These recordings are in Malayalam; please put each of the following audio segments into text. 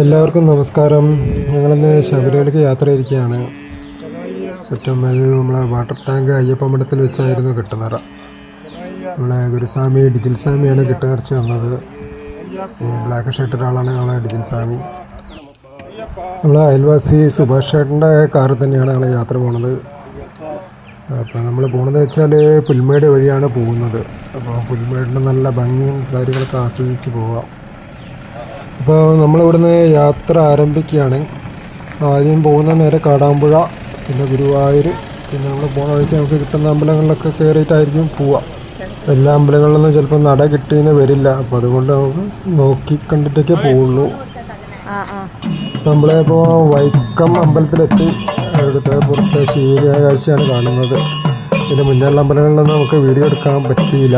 എല്ലാവർക്കും നമസ്കാരം. ഞങ്ങളിന്ന് ശബരിമലയ്ക്ക് യാത്ര ഇരിക്കുകയാണ് കുറ്റമ്മലിൽ നമ്മളെ വാട്ടർ ടാങ്ക് അയ്യപ്പ മഠത്തിൽ വെച്ചായിരുന്നു കിട്ടുന്നറ നമ്മളെ ഗുരുസ്വാമി ഡിജിൽ സ്വാമിയാണ് കിട്ടുനിറച്ച് തന്നത്. ഈ ബ്ലാക്ക് ഷർട്ട് ഒരാളാണ് നമ്മളെ ഡിജിൽ സ്വാമി. നമ്മളെ അയൽവാസി സുഭാഷ് ചേട്ടന്റെ കാറിൽ തന്നെയാണ് ഞങ്ങൾ യാത്ര പോണത്. അപ്പോൾ നമ്മൾ പോകുന്നത് വെച്ചാൽ പുൽമേട് വഴിയാണ് പോകുന്നത്. അപ്പോൾ പുൽമേടിന്റെ നല്ല ഭംഗിയും കാര്യങ്ങളൊക്കെ ആസ്വദിച്ച് പോവാം. അപ്പോൾ നമ്മളിവിടുന്ന് യാത്ര ആരംഭിക്കുകയാണ്. ആദ്യം പോകുന്ന നേരെ കാടാമ്പുഴ പിന്നെ ഗുരുവായൂർ പിന്നെ നമ്മൾ പോണ വഴിക്ക് നമുക്ക് കിട്ടുന്ന അമ്പലങ്ങളിലൊക്കെ കയറിയിട്ടായിരിക്കും പോവുക. എല്ലാ അമ്പലങ്ങളിലൊന്നും ചിലപ്പോൾ നട കിട്ടിയെന്ന് വരില്ല. അപ്പോൾ അതുകൊണ്ട് നമുക്ക് നോക്കി കണ്ടിട്ടൊക്കെ പോവുള്ളൂ. നമ്മളിപ്പോൾ വൈക്കം അമ്പലത്തിലെത്തി. അവിടുത്തെ പുറത്തെ ശീലിയ കാഴ്ചയാണ് കാണുന്നത്. പിന്നെ മുന്നേയുള്ള അമ്പലങ്ങളിലൊന്നും നമുക്ക് വീഡിയോ എടുക്കാൻ പറ്റിയില്ല.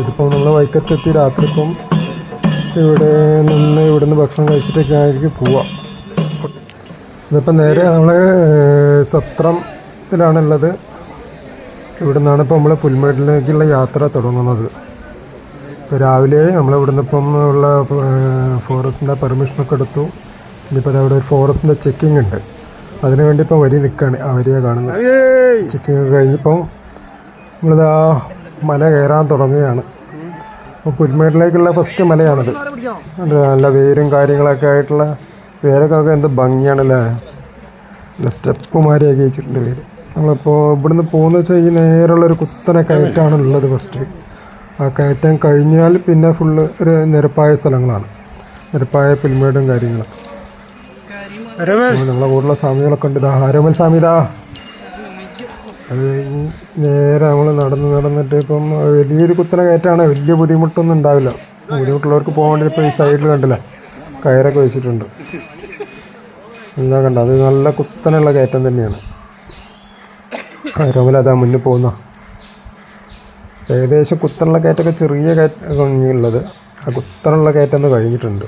ഇതിപ്പോൾ നമ്മൾ വൈക്കത്തെത്തി രാത്രിക്കും ഇവിടെ നിന്ന് ഇവിടുന്ന് ഭക്ഷണം കഴിച്ചിട്ടൊക്കെ ആയിരിക്കും പോവാം. ഇതിപ്പോൾ നേരെ നമ്മൾ സത്രത്തിലാണുള്ളത്. ഇവിടെ നിന്നാണ് ഇപ്പോൾ നമ്മൾ പുൽമേട്ടിലേക്കുള്ള യാത്ര തുടങ്ങുന്നത്. ഇപ്പോൾ രാവിലെ നമ്മൾ ഇവിടുന്ന് ഇപ്പം ഉള്ള ഫോറസ്റ്റിന്റെ പെർമിഷനൊക്കെ എടുത്തു. ഇനിയിപ്പോൾ ദാ ഇവിടെ ഒരു ഫോറസ്റ്റിന്റെ ചെക്കിംഗ് ഉണ്ട്. അതിനു വേണ്ടി ഇപ്പം വരി നിൽക്കുകയാണ് ആ വരിയാണ് കാണുന്നത്. ചെക്കിംഗ് നമ്മളിത് നമ്മളിതാ മല കയറാൻ തുടങ്ങുകയാണ്. അപ്പോൾ പുൽമേട്ടിലേക്കുള്ള ഫസ്റ്റ് മലയാണിത്. നല്ല വേരും കാര്യങ്ങളൊക്കെ ആയിട്ടുള്ള വേരൊക്കെ എന്ത് ഭംഗിയാണല്ലേ? നല്ല സ്റ്റെപ്പ് മാരിയാക്കി വെച്ചിട്ടുണ്ട് വേര്. നമ്മളിപ്പോൾ ഇവിടുന്ന് പോകുന്ന വെച്ചാൽ ഈ നേരെയുള്ള ഒരു കുത്തനെ കയറ്റാണ് ഉള്ളത് ഫസ്റ്റ് ആ കയറ്റം കഴിഞ്ഞാൽ പിന്നെ ഫുള്ള് ഒരു നിരപ്പായ സ്ഥലങ്ങളാണ്. നിരപ്പായ പുൽമേടും കാര്യങ്ങളും. നമ്മളെ കൂടുതലുള്ള സ്വാമികളൊക്കെ ഉണ്ട്. ഇതാ ആരോമൽ സ്വാമി ഇതാ അത് നേരെ നമ്മൾ നടന്ന് നടന്നിട്ട് ഇപ്പം വലിയൊരു കുത്തനെ കയറ്റാണ്. വലിയ ബുദ്ധിമുട്ടൊന്നും ഉണ്ടാവില്ല. ബുദ്ധിമുട്ടുള്ളവർക്ക് പോകാൻ ഇപ്പോൾ ഈ സൈഡിൽ കണ്ടില്ല? കയറൊക്കെ വെച്ചിട്ടുണ്ട്. എന്താ കണ്ട? അത് നല്ല കുത്തനുള്ള കയറ്റം തന്നെയാണ്. കയറുമ്പോൾ അതാ മുന്നിൽ പോകുന്ന. ഏകദേശം കുത്തനുള്ള കയറ്റമൊക്കെ ചെറിയ കയറ്റം ഉള്ളത്. ആ കുത്തനുള്ള കയറ്റം ഒന്ന് കഴിഞ്ഞിട്ടുണ്ട്.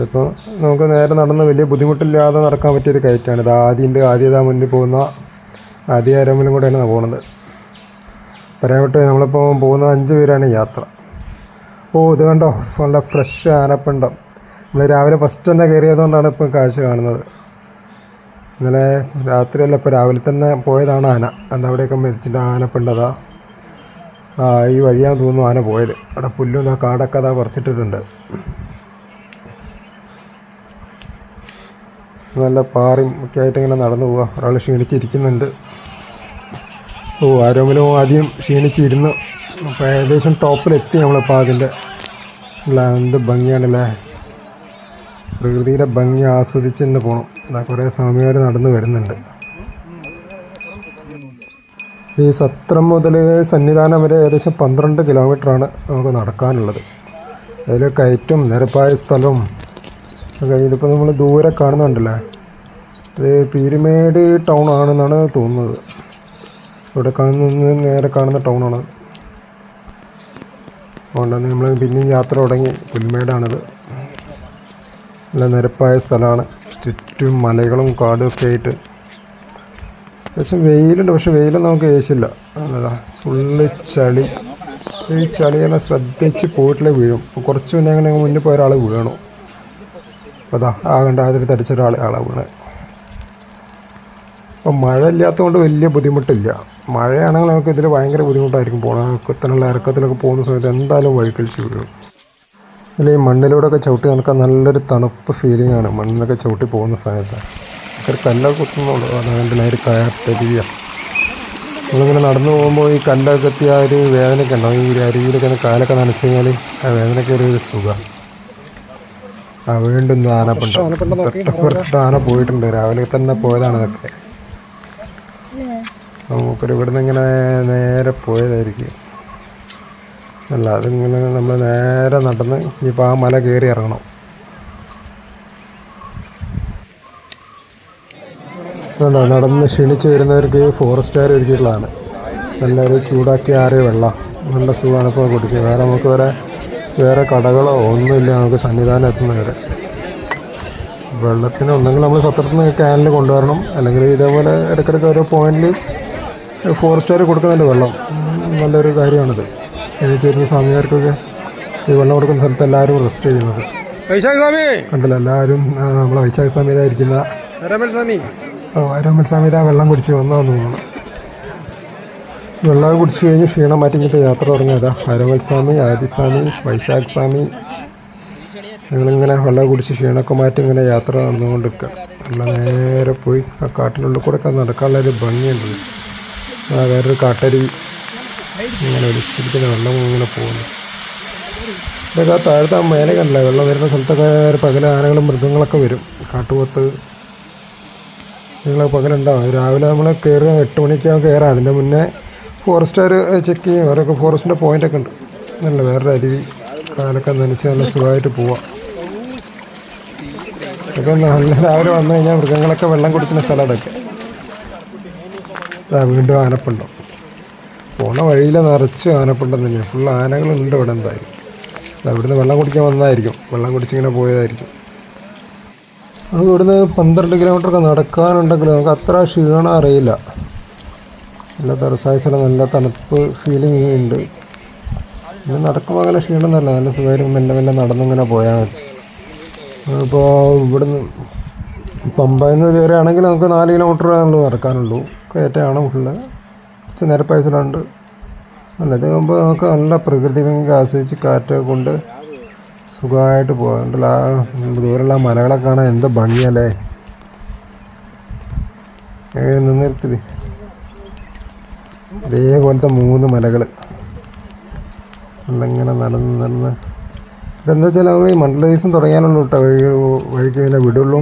ഇപ്പോൾ നമുക്ക് നേരെ നടന്ന് വലിയ ബുദ്ധിമുട്ടില്ലാതെ നടക്കാൻ പറ്റിയൊരു കയറ്റമാണ് ഇത് ആദ്യന്റെ ആദ്യതാ മുന്നിൽ പോകുന്ന ആദ്യ ആരോമിലും കൂടെയാണ് പോകുന്നത് പറയാമട്ടെ നമ്മളിപ്പോൾ പോകുന്ന അഞ്ച് പേരാണ് യാത്ര. ഓ ഇത് കണ്ടോ? നല്ല ഫ്രഷ് ആനപ്പിണ്ടം. നമ്മൾ രാവിലെ ഫസ്റ്റ് തന്നെ കയറിയതുകൊണ്ടാണ് ഇപ്പോൾ കാഴ്ച കാണുന്നത്. ഇന്നലെ രാത്രിയല്ല ഇപ്പോൾ രാവിലെ തന്നെ പോയതാണ് ആന. അല്ല അവിടെയൊക്കെ മരിച്ചിട്ട് ആനപ്പിണ്ടതാ. ഈ വഴിയാന്ന് തോന്നുന്നു ആന പോയത്. അവിടെ പുല്ലും കാടൊക്കെ അതാ പറിച്ചിട്ടിട്ടുണ്ട്. നല്ല പാറയും ഒക്കെ ആയിട്ട് ഇങ്ങനെ നടന്നു പോവുക ഒരാൾ ക്ഷീണിച്ചിരിക്കുന്നുണ്ട്. ഓ ആരോമിലും ആദ്യം ക്ഷീണിച്ചിരുന്നു. അപ്പോൾ ഏകദേശം ടോപ്പിലെത്തി നമ്മളിപ്പോൾ അതിന്റെ എന്ത് ഭംഗിയാണല്ലേ? പ്രകൃതിയുടെ ഭംഗി ആസ്വദിച്ച് തന്നെ പോകണം അതാ കുറേ സ്വാമിമാർ നടന്നു വരുന്നുണ്ട്. ഈ സത്രം മുതൽ സന്നിധാനം വരെ ഏകദേശം പന്ത്രണ്ട് കിലോമീറ്ററാണ് നമുക്ക് നടക്കാനുള്ളത്. അതിൽ കയറ്റും നിരപ്പായ സ്ഥലവും അത് ഇതിപ്പോൾ നമ്മൾ ദൂരെ കാണുന്നുണ്ടല്ലേ? ഇത് പീരുമേട് ടൗൺ ആണെന്നാണ് തോന്നുന്നത്. ഇവിടെ കാണുന്ന നേരെ കാണുന്ന ടൗണാണ് അതുകൊണ്ടാണ് നമ്മൾ പിന്നെയും യാത്ര തുടങ്ങി. പുൽമേടാണിത്. നല്ല നിരപ്പായ സ്ഥലമാണ്. ചുറ്റും മലകളും കാടും ഒക്കെ ആയിട്ട്. പക്ഷെ വെയിലുണ്ട്. പക്ഷെ വെയിലൊന്നും നമുക്ക് ഏശില്ല. അല്ലതാ ഫുള്ള് ചളി. ഈ ചളിയെല്ലാം ശ്രദ്ധിച്ച് പോയിട്ടില്ല വീഴും. കുറച്ച് മുന്നേ അങ്ങനെ മുന്നിൽ പോയ ഒരാൾ വീണു. അപ്പോൾ അതാ ആ കണ്ട അതിൽ തടിച്ച ഒരാൾ ആളാ വീണ്. അപ്പം മഴ ഇല്ലാത്തതുകൊണ്ട് വലിയ ബുദ്ധിമുട്ടില്ല. മഴയാണെങ്കിൽ നമുക്ക് ഇതിൽ ഭയങ്കര ബുദ്ധിമുട്ടായിരിക്കും പോകണം കുത്തനുള്ള ഇറക്കത്തിലൊക്കെ പോകുന്ന സമയത്ത് എന്തായാലും വഴിക്കഴിച്ച് വീഴും അതിൽ ഈ മണ്ണിലൂടെയൊക്കെ ചവിട്ടി നടക്കാൻ നല്ലൊരു തണുപ്പ് ഫീലിംഗ് ആണ്. മണ്ണിലൊക്കെ ചവിട്ടി പോകുന്ന സമയത്ത്. ഒരു കല്ലൊക്കെ കുത്തുന്നുള്ളൂ. അതായത് നേരി കയറ്റരിയ നമ്മളിങ്ങനെ നടന്നു പോകുമ്പോൾ ഈ കല്ലൊക്കെ എത്തിയ ഒരു വേദനയൊക്കെ ഉണ്ടാവും. ഈ അരിയിലൊക്കെ കാലൊക്കെ നനച്ചു കഴിഞ്ഞാൽ ആ വേദനയ്ക്ക് ഒരു സുഖം. ആ വീണ്ടും ആനപ്പുണ്ട് തൊട്ടപ്പുറത്ത് ആന പോയിട്ടുണ്ട്. രാവിലെ തന്നെ പോയതാണ് ഇതൊക്കെ. നമുക്കൊരു ഇവിടുന്ന് ഇങ്ങനെ നേരെ പോയതായിരിക്കും. അല്ല അതിങ്ങനെ നമ്മൾ നേരെ നടന്ന് ഇനിയിപ്പോൾ ആ മല കയറി ഇറങ്ങണം. നടന്ന് ക്ഷീണിച്ച് വരുന്നവർക്ക് ഫോറസ്റ്റുകാർ ഒരുക്കിയിട്ടുള്ളതാണ്. നല്ലൊരു ചൂടാക്കി ആറിയ വെള്ളം. നല്ല സുഖമാണ് ഇപ്പോൾ കുടിക്കുക വേറെ നമുക്ക് വേറെ വേറെ കടകളോ ഒന്നുമില്ല നമുക്ക് സന്നിധാനം എത്തുന്നവരെ വെള്ളത്തിന് ഒന്നെങ്കിൽ നമ്മൾ സത്രത്തിൽ നിന്ന് ക്യാനിൽ കൊണ്ടുവരണം. അല്ലെങ്കിൽ ഇതേപോലെ ഇടയ്ക്കിടയ്ക്ക് ഓരോ പോയിന്റിൽ ഫോറസ്റ്റുകാർ കൊടുക്കുന്നുണ്ട് വെള്ളം. നല്ലൊരു കാര്യമാണിത്. ക്ഷണിച്ച് വരുന്ന സ്വാമിമാർക്കൊക്കെ ഈ വെള്ളം കൊടുക്കുന്ന സ്ഥലത്ത് എല്ലാവരും റെസ്റ്റ് ചെയ്യുന്നത്. കണ്ടില്ല എല്ലാവരും നമ്മളെ വൈശാഖ സ്വാമി. ഓ അരോമൽ സ്വാമി ആരോമൽ വെള്ളം കുടിച്ച് വന്നതെന്ന് തോന്നുന്നു. വെള്ളം കുടിച്ച് കഴിഞ്ഞ് ക്ഷീണം മാറ്റിങ്ങിട്ട് യാത്ര തുടങ്ങിയതാ ആരോമൽ സ്വാമി ആദിസ്വാമി വൈശാഖ് സ്വാമി. ഞങ്ങളിങ്ങനെ വെള്ളം കുടിച്ച് ക്ഷീണമൊക്കെ മാറ്റി ഇങ്ങനെ യാത്ര നടന്നുകൊണ്ടിരിക്കുക നല്ല നേരെ പോയി ആ കാട്ടിനുള്ളിൽ കൂടെ ഒക്കെ നടക്കാനുള്ള ഒരു ഭംഗിയുണ്ട്. ആ വേറൊരു കാട്ടരി ഇങ്ങനെ ഒലിച്ചിരിക്കുന്ന വെള്ളം ഇങ്ങനെ പോകുന്നു. ഇതൊക്കെ താഴത്തെ ആ മേലെ കണ്ടില്ല? വെള്ളം വരുന്ന സ്ഥലത്തൊക്കെ പകല ആനകളും മൃഗങ്ങളൊക്കെ വരും. കാട്ടുപോത്ത്. നിങ്ങൾ പകലുണ്ടാവും രാവിലെ നമ്മൾ കയറുക എട്ട് മണിക്കാവും കയറാം അതിന്റെ മുന്നേ ഫോറസ്റ്റുകാർ ചെക്ക് ചെയ്യും. അവരൊക്കെ ഫോറസ്റ്റിന്റെ പോയിന്റൊക്കെ ഉണ്ട്. നല്ല വേറൊരു അരുവി കാലൊക്കെ നനച്ച് നല്ല സുഖമായിട്ട് പോവാം. ഇതൊക്കെ നല്ല രാവിലെ വന്നു കഴിഞ്ഞാൽ മൃഗങ്ങളൊക്കെ വെള്ളം കൊടുക്കുന്ന സ്ഥലം അതൊക്കെ ഇതാ വീണ്ടും ആനപ്പുണ്ടം. പോണ വഴിയിൽ നിറച്ച് ആനപ്പുണ്ടം തന്നെയാണ് ഫുൾ ആനകളുണ്ട് ഇവിടെ എന്തായാലും. അവിടുന്ന് വെള്ളം കുടിക്കാൻ വന്നതായിരിക്കും. വെള്ളം കുടിച്ചിങ്ങനെ പോയതായിരിക്കും. അത് ഇവിടുന്ന് പന്ത്രണ്ട് കിലോമീറ്ററൊക്കെ നടക്കാനുണ്ടെങ്കിൽ നമുക്ക് അത്ര ക്ഷീണം അറിയില്ല. നല്ല തറസായ സ്ഥലം നല്ല തണുപ്പ് ഫീലിംഗ് ഉണ്ട്. പിന്നെ നടക്കുമ്പോൾ അങ്ങനെ ക്ഷീണം നല്ല സുഖമായിട്ട് മെല്ലെ മെല്ലെ നടന്നിങ്ങനെ പോയാൽ മതി. ഇപ്പോൾ ഇവിടുന്ന് പമ്പയിൽ നിന്ന് കയറുകയാണെങ്കിൽ നമുക്ക് നാല് കിലോമീറ്റർ ആണല്ലോ നടക്കാനുള്ളൂ. കയറ്റമാണ് ഫുള്ള്. കുറച്ച് നിരപ്പായ പൈസയിലുണ്ട്. അല്ല ഇത് ആകുമ്പോൾ നമുക്ക് നല്ല പ്രകൃതി ഭംഗി ആസ്വദിച്ച് കാറ്റ് കൊണ്ട് സുഖമായിട്ട് പോകാറുണ്ടല്ലോ ആ ദൂരെയുള്ള ആ മലകളൊക്കെ കാണാൻ എന്ത് ഭംഗിയല്ലേ? എങ്ങനെ നിന്നിരുത്തിത് ഇതേപോലത്തെ മൂന്ന് മലകൾ നമ്മളിങ്ങനെ നടന്ന് നടന്ന്. എന്താ വെച്ചാൽ അവർ ഈ മണ്ഡല ദിവസം തുടങ്ങിയാലുള്ളൂ കേട്ടോ. വഴി വഴിക്ക് പിന്നെ വിടുള്ളൂ.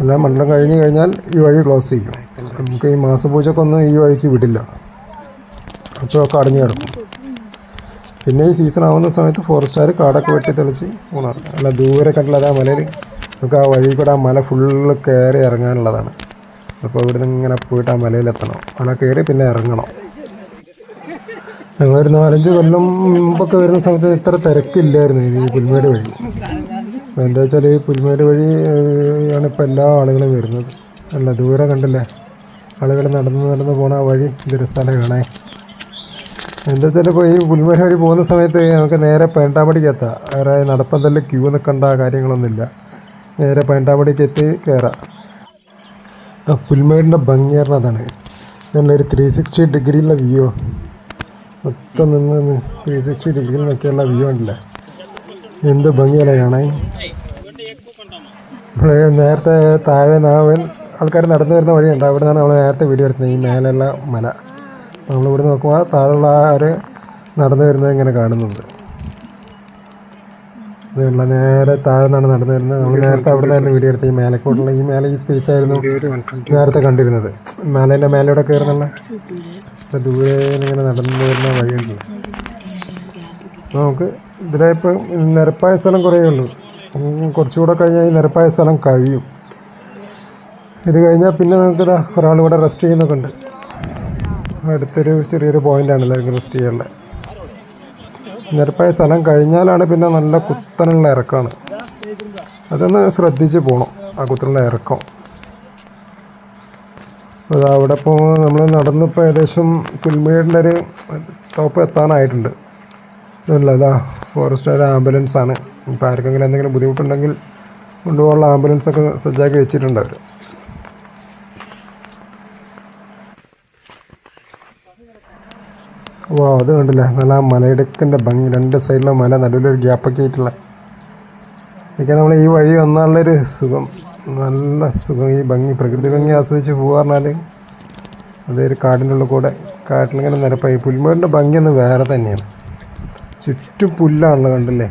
എല്ലാം മണ്ഡലം കഴിഞ്ഞ് കഴിഞ്ഞാൽ ഈ വഴി ക്ലോസ് ചെയ്യും. നമുക്ക് ഈ മാസപൂജക്കൊന്നും ഈ വഴിക്ക് വിടില്ല. അപ്പോഴൊക്കെ അടഞ്ഞു കിടക്കും. പിന്നെ ഈ സീസൺ ആവുന്ന സമയത്ത് ഫോറസ്റ്റുകാർ കാടൊക്കെ വെട്ടി തെളിച്ച് ഉണർത്തും അല്ല ദൂരെ കണ്ടുള്ള ആ മലയിൽ നമുക്ക് ആ വഴി കൂടെ ആ മല ഫുള്ള് കയറി ഇറങ്ങാനുള്ളതാണ്. അപ്പോൾ ഇവിടുന്ന് ഇങ്ങനെ പോയിട്ട് ആ മലയിലെത്തണം. മല കയറി പിന്നെ ഇറങ്ങണം. ഞങ്ങളൊരു നാലഞ്ച് കൊല്ലം മുമ്പൊക്കെ വരുന്ന സമയത്ത് ഇത്ര തിരക്കില്ലായിരുന്നു ഈ പുൽമേട് വഴി. അപ്പോൾ എന്താ വെച്ചാൽ ഈ പുൽമേട് വഴി ആണ് ഇപ്പോൾ എല്ലാ ആളുകളും വരുന്നത്. അല്ല ദൂരെ കണ്ടില്ലേ? ആളുകൾ നടന്ന് നടന്ന് പോണ ആ വഴി ഇതൊരു സ്ഥലം കാണേ എന്താ വെച്ചാൽ ഇപ്പോൾ ഈ പുൽമേട് വഴി പോകുന്ന സമയത്ത് നമുക്ക് നേരെ പേണ്ടാമ്പടിക്ക് എത്താം വേറെ തന്നെ ക്യൂ നിൽക്കേണ്ട കാര്യങ്ങളൊന്നുമില്ല. നേരെ പേണ്ടാമ്പടിക്ക് എത്തി കയറാം. ആ പുൽമേടിന്റെ ഭംഗി പറഞ്ഞതാണ് നല്ലൊരു ത്രീ സിക്സ്റ്റി ഡിഗ്രിയുള്ള വ്യൂ മൊത്തം നിന്ന് നിന്ന് ത്രീ സിക്സ്റ്റി ഡിഗ്രിയിൽ നിന്നൊക്കെയുള്ള വ്യൂ ഉണ്ടല്ലേ? എന്ത് ഭംഗിയല്ലേ കാണാൻ? നമ്മൾ നേരത്തെ താഴെ നാവൻ ആൾക്കാർ നടന്നു വരുന്ന വഴിയുണ്ട്. അവിടെ നിന്നാണ് നമ്മൾ നേരത്തെ വീഡിയോ എടുത്തത്. ഈ മേലെയുള്ള മല. നമ്മളിവിടെ നോക്കുമ്പോൾ താഴെയുള്ള ആര് നടന്നു വരുന്നത് ഇങ്ങനെ കാണുന്നുണ്ട്. ഇതുള്ള നേരെ താഴെ നിന്നാണ് നടന്നു വരുന്നത് നമ്മൾ നേരത്തെ അവിടെ നിന്നായിരുന്നു വീഡിയോ എടുത്ത് ഈ മേലക്കോട്ടുള്ള ഈ മേലെ ഈ സ്പേസ് ആയിരുന്നു നേരത്തെ കണ്ടിരുന്നത്. മേലേന്റെ മേലോടെ കയറുന്നുള്ള. ഇപ്പം ദൂരെ ഇങ്ങനെ നടന്നു വരുന്ന വഴിയുണ്ട്. നമുക്ക് ഇതിലെ ഇപ്പം നിരപ്പായ സ്ഥലം കുറേ ഉള്ളൂ. കുറച്ചുകൂടെ കഴിഞ്ഞാൽ ഈ നിരപ്പായ സ്ഥലം കഴിയും. ഇത് കഴിഞ്ഞാൽ പിന്നെ നമുക്ക് ഇതാ ഒരാൾ ഇവിടെ റെസ്റ്റ് ചെയ്യുന്നൊക്കെ ഉണ്ട്. അടുത്തൊരു ചെറിയൊരു പോയിന്റാണ് എല്ലാവർക്കും റെസ്റ്റ് ചെയ്യാനുള്ളത് നിരപ്പായ സ്ഥലം കഴിഞ്ഞാലാണ് പിന്നെ നല്ല കുത്തനുള്ള ഇറക്കമാണ് അതൊന്ന് ശ്രദ്ധിച്ച് പോകണം ആ കുത്തനുള്ള ഇറക്കം. അത് അവിടെ ഇപ്പോൾ നമ്മൾ നടന്നിപ്പോൾ ഏകദേശം പുൽമേടിന്റെ ഒരു ടോപ്പ് എത്താനായിട്ടുണ്ട്. ഇതല്ല ഇതാ ഫോറസ്റ്റുകാർ ആംബുലൻസ് ആണ് ഇപ്പോൾ ആർക്കെങ്കിലും എന്തെങ്കിലും ബുദ്ധിമുട്ടുണ്ടെങ്കിൽ കൊണ്ടുപോകാനുള്ള ആംബുലൻസ് ഒക്കെ സജ്ജാക്കി വെച്ചിട്ടുണ്ട് അവർ ഓ അത് കണ്ടില്ല? നല്ല ആ മലയിടുക്കിന്റെ ഭംഗി. രണ്ട് സൈഡിലെ മല നടുവിലൊരു ഗ്യാപ്പൊക്കെ ആയിട്ടുള്ള. ഇതൊക്കെ നമ്മൾ ഈ വഴി വന്നാലുള്ളൊരു സുഖം. നല്ല സുഖം. ഈ ഭംഗി പ്രകൃതി ഭംഗി ആസ്വദിച്ച് പറഞ്ഞാൽ അതൊരു കാടിന്റെ ഉള്ളിൽ കൂടെ. കാട്ടിലിങ്ങനെ നിരപ്പായി. പുൽമേടിന്റെ ഭംഗിയൊന്നും വേറെ തന്നെയാണ്. ചുറ്റും പുല്ലാണല്ലോ കണ്ടില്ലേ?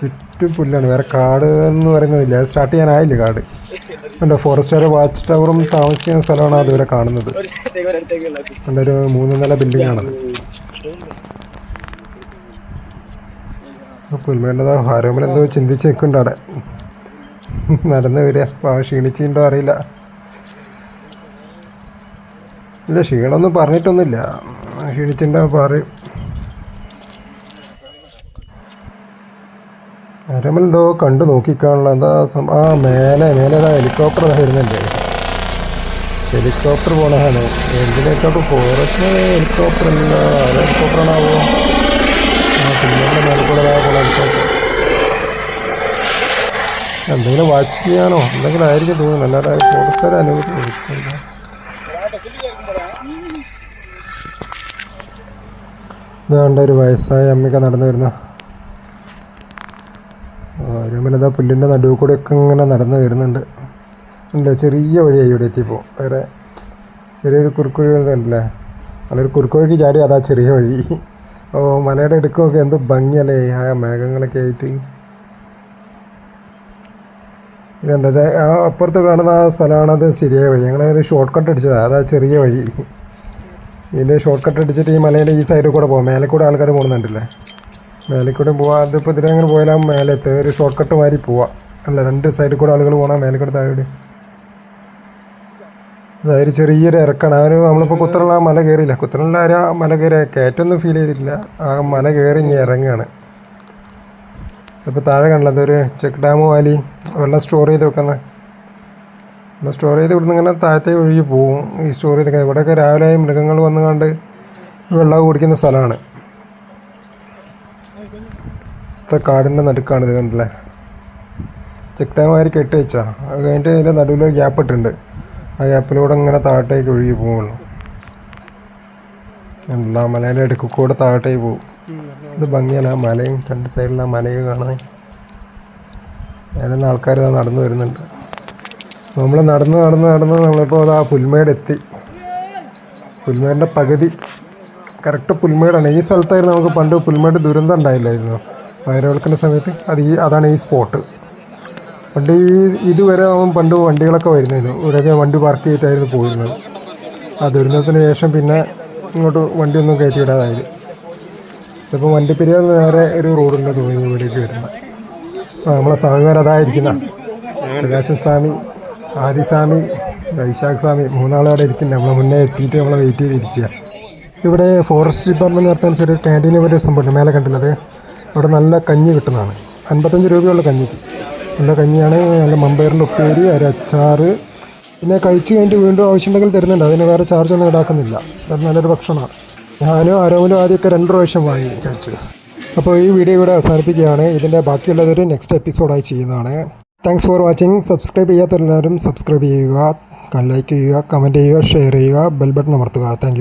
ചുറ്റും പുല്ലാണ്. വേറെ കാട് എന്ന് പറയുന്നതില്ല. അത് സ്റ്റാർട്ട് ചെയ്യാനായില്ല കാട്? എന്റെ ഫോറസ്റ്റ് വാച്ച് ടവറും താമസിക്കുന്ന സ്ഥലമാണ് അതുവരെ കാണുന്നത്. ഒരു മൂന്ന് നില ബിൽഡിംഗ് ആണത് പുൽമേണ്ടതാ ആരോമൽ എന്തോ ചിന്തിച്ച് നിൽക്കുന്നുണ്ട് അവിടെ. നടന്ന് വരിക. അപ്പോൾ ക്ഷീണിച്ചിട്ടുണ്ടോ അറിയില്ല. ഇല്ല ക്ഷീണമൊന്നും പറഞ്ഞിട്ടൊന്നുമില്ല. ക്ഷീണിച്ചിട്ടുണ്ടോ പറയും. ഹാരോമൽ എന്തോ കണ്ടു നോക്കിക്കാണല്ലോ എന്താ ആ മേലെ മേലെ ഏതാ ഹെലികോപ്റ്റർ വരുന്നുണ്ട്. ഹെലികോപ്റ്റർ പോണതാണ്. എന്തിന് ഹെലികോപ്റ്റർ ഫോറസ്റ്റിന് ഹെലികോപ്റ്റർ അല്ല ഹെലികോപ്റ്ററാണാവോ പുല്ലിന്റെ മേലെ കൂടെ ദാ ഹെലികോപ്റ്റർ എന്തെങ്കിലും വാച്ച് ചെയ്യാനോ? എന്തെങ്കിലും ആയിരിക്കും തോന്നുന്നു. അല്ലാതെ ഫോറസ്റ്റ് അനുമതി കൊടുക്കില്ല ഒരു വയസ്സായ അമ്മയൊക്കെ നടന്നു വരുന്ന. ഓരോമില്ലാ പുല്ലിന്റെ നടുവ് കൂടെ ഒക്കെ ഇങ്ങനെ നടന്നു വരുന്നുണ്ട്. ഉണ്ട് ചെറിയ വഴിയായി ഇവിടെ എത്തിയപ്പോൾ വേറെ ചെറിയൊരു കുറുക്കുഴി ഉണ്ടല്ലേ നല്ലൊരു കുറുക്കുഴിക്ക് ചാടി അതാ ചെറിയ വഴി. ഓ മലയുടെ ഇടുക്കമൊക്കെ എന്ത് ഭംഗിയല്ലേ ആ മേഘങ്ങളൊക്കെ ആയിട്ട്. ഇതുണ്ട് അപ്പുറത്ത് കാണുന്ന ആ സ്ഥലമാണ് അത് ശരിയായ വഴി. ഞങ്ങൾ ഒരു ഷോർട്ട് കട്ട് അടിച്ചതാണ് അതാ ചെറിയ വഴി. ഇതിന്റെ ഷോർട്ട് കട്ട് അടിച്ചിട്ട് ഈ മലയുടെ ഈ സൈഡിൽ കൂടെ പോകാം മേലെ കൂടെ ആൾക്കാർ പോകുന്നുണ്ടല്ലേ മേലെ കൂടെ പോവാം അതിപ്പോൾ ഇതിലങ്ങനെ പോയാലും മേലെ ഒരു ഷോർട്ട് കട്ട് മാറി പോവാം. അല്ല രണ്ട് സൈഡിൽ കൂടെ ആളുകൾ പോകണം മേലെ കൂടെ താഴെ അതായത് ചെറിയൊരു ഇറക്കാണ്. അവർ നമ്മളിപ്പോൾ കുത്തനുള്ള ആ മല കയറിയില്ല കുത്തനുള്ള ആ മല കയറിയ കയറ്റൊന്നും ഫീൽ ചെയ്തിട്ടില്ല. ആ മല കയറി ഇങ്ങനെ ഇറങ്ങുകയാണ് ഇപ്പോൾ താഴെ കണ്ടില്ല ഒരു ചെക്ക് ഡാം വാലി വെള്ളം സ്റ്റോർ ചെയ്ത് വെക്കുന്ന. വെള്ളം സ്റ്റോർ ചെയ്ത് ഇവിടുന്ന് ഇങ്ങനെ താഴത്തേക്ക് ഒഴുകി പോകും ഈ സ്റ്റോർ ചെയ്ത് ഇവിടെയൊക്കെ രാവിലെ മൃഗങ്ങൾ വന്നു കണ്ട് വെള്ളം കുടിക്കുന്ന സ്ഥലമാണ്. ഇപ്പം കാടിന്റെ നടുക്കാണ് ഇത് കണ്ടില്ലേ? ചെക്ക് ഡാം വാരി കെട്ടി വെച്ചാൽ അത് കഴിഞ്ഞിട്ട് അതിന്റെ നടുവിൽ ഗ്യാപ്പ് ഇട്ടുണ്ട് ആ ഗ്യാപ്പിലൂടെ ഇങ്ങനെ താഴത്തേക്ക് ഒഴുകി പോകുന്നു എല്ലാ മലയുടെ അടുക്ക് കൂടെ താഴത്തേക്ക് പോകും ഇത് ഭംഗിയാണ്. ആ മലയും രണ്ട് സൈഡിലും ആ മലയും കാണാൻ. അതിൽ ആൾക്കാർ ഇതാ നടന്നു വരുന്നുണ്ട്. നമ്മൾ നടന്ന് നടന്ന് നടന്ന് നമ്മളിപ്പോൾ ആ പുൽമേട് എത്തി. പുൽമേടിന്റെ പകുതി കറക്റ്റ് പുൽമേടാണ്. ഈ സ്ഥലത്തായിരുന്നു നമുക്ക് പണ്ട് പുൽമേട് ദുരന്തം ഉണ്ടായില്ലായിരുന്നു? വയറിളക്കിന്റെ സമയത്ത് അത് ഈ അതാണ് ഈ സ്പോട്ട്. പണ്ട് ഇതുവരെ അവൻ പണ്ട് വണ്ടികളൊക്കെ വരുന്നതിന് ഇവിടെയൊക്കെ വണ്ടി പാർക്ക് ചെയ്തിട്ടായിരുന്നു പോയിരുന്നത്. ആ ദുരന്തത്തിന് ശേഷം പിന്നെ ഇങ്ങോട്ട് വണ്ടിയൊന്നും കയറ്റിയിടാതായത്. വണ്ടി വണ്ടിപ്പെരിയാർ നേരെ ഒരു റോഡുണ്ട് തോന്നി ഇവിടേക്ക് വരുന്നത് നമ്മളെ സ്വാമിമാർ അതായിരിക്കുന്ന. പ്രകാശൻ സ്വാമി ആദിസ്വാമി വൈശാഖ് സ്വാമി മൂന്നാളും അവിടെ ഇരിക്കുന്നുണ്ട് നമ്മളെ മുന്നേ എത്തിയിട്ട് നമ്മളെ വെയിറ്റ് ചെയ്തിരിക്കുക ഇവിടെ ഫോറസ്റ്റ് ഡിപ്പാർട്ട്മെന്റ് നടത്താൻ ചെറിയ ക്യാന്റീനെ പറ്റിയ സംഭവമുണ്ട്. മേലെ കണ്ടുള്ളത് അവിടെ നല്ല കഞ്ഞി കിട്ടുന്നതാണ്. അൻപത്തഞ്ച് രൂപയുള്ള കഞ്ഞിക്ക്. നല്ല കഞ്ഞിയാണ് നല്ല മമ്പയറിന്റെ ഉപ്പേരി ഒരു അച്ചാറ്. പിന്നെ കഴിച്ച് കഴിഞ്ഞിട്ട് വീണ്ടും ആവശ്യമുണ്ടെങ്കിൽ തരുന്നുണ്ട്. അതിന് വേറെ ചാർജൊന്നും ഈടാക്കുന്നില്ല. അത് നല്ലൊരു ഭക്ഷണമാണ്. ഞാനും ആരോമിലും ആദ്യമൊക്കെ രണ്ട് പ്രാവശ്യം വാങ്ങി കഴിച്ചു. അപ്പോൾ ഈ വീഡിയോ ഇവിടെ അവസാനിപ്പിക്കുകയാണ്. ഇതിന്റെ ബാക്കിയുള്ളതൊരു നെക്സ്റ്റ് എപ്പിസോഡായി ചെയ്യുന്നതാണ്. താങ്ക്സ് ഫോർ വാച്ചിങ് സബ്സ്ക്രൈബ് ചെയ്യാത്ത എല്ലാവരും സബ്സ്ക്രൈബ് ചെയ്യുക ലൈക്ക് ചെയ്യുക കമന്റ് ചെയ്യുക ഷെയർ ചെയ്യുക ബെൽ ബട്ടൺ അമർത്തുക. താങ്ക്